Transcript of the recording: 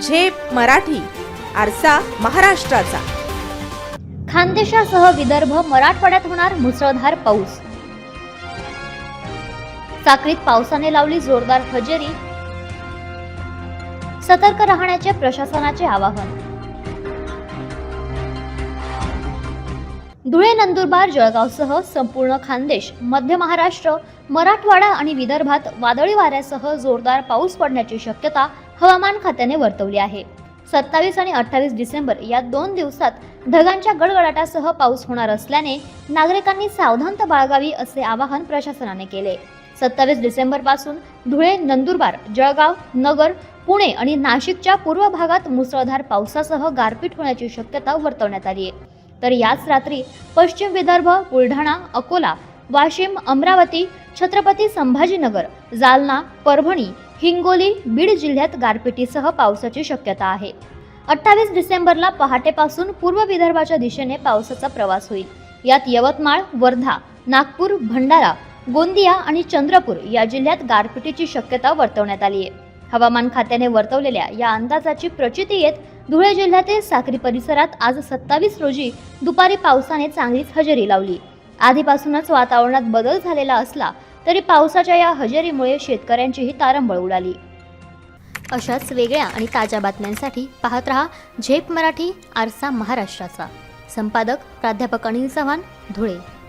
झेप मराठी आरसा महाराष्ट्राचा. खानदेशासह विदर्भ मराठवाड्यात होणार मुसळधार पाऊस. साक्रीत पावसाने लावली जोरदार हजेरी. सतर्क राहण्याचे प्रशासनाचे आवाहन. धुळे नंदुरबार जळगावसह संपूर्ण खानदेश मध्य महाराष्ट्र मराठवाडा आणि विदर्भात वादळी वाऱ्यासह जोरदार पाऊस पडण्याची शक्यता हवामान खात्याने वर्तवली आहे. सत्तावीस आणि अठ्ठावीस डिसेंबर या दोन दिवसात ढगांच्या गडगडाटासह पाऊस होणार असल्याने नागरिकांनी सावधानता बाळगावी असे आवाहन प्रशासनाने केले. सत्तावीस डिसेंबरपासून धुळे नंदुरबार जळगाव नगर पुणे आणि नाशिकच्या पूर्व भागात मुसळधार पावसासह गारपीट होण्याची शक्यता वर्तवण्यात आली आहे तर याच रात्री पश्चिम विदर्भ बुलढाणा अकोला वाशिम अमरावती छत्रपती संभाजीनगर जालना परभणी हिंगोली बीड जिल्ह्यात गारपिटीसह पावसाची शक्यता आहे. अठ्ठावीस डिसेंबरला पहाटेपासून पूर्व विदर्भाच्या दिशेने पावसाचा प्रवास होईल. यात यवतमाळ वर्धा नागपूर भंडारा गोंदिया आणि चंद्रपूर या जिल्ह्यात गारपिटीची शक्यता वर्तवण्यात आली आहे. हवामान खात्याने वर्तवलेल्या या अंदाजाची प्रचिती येत धुळे जिल्ह्यातील साक्री परिसरात आज सत्तावीस रोजी दुपारी पावसाने चांगलीच हजेरी लावली. आधीपासूनच वातावरणात बदल झालेला असला तरी पावसाच्या या हजेरीमुळे शेतकऱ्यांचीही तारंबळ उडाली. अशाच वेगळ्या आणि ताज्या बातम्यांसाठी पाहत रहा झेप मराठी आरसा महाराष्ट्राचा. संपादक प्राध्यापक अनिल चव्हाण धुळे.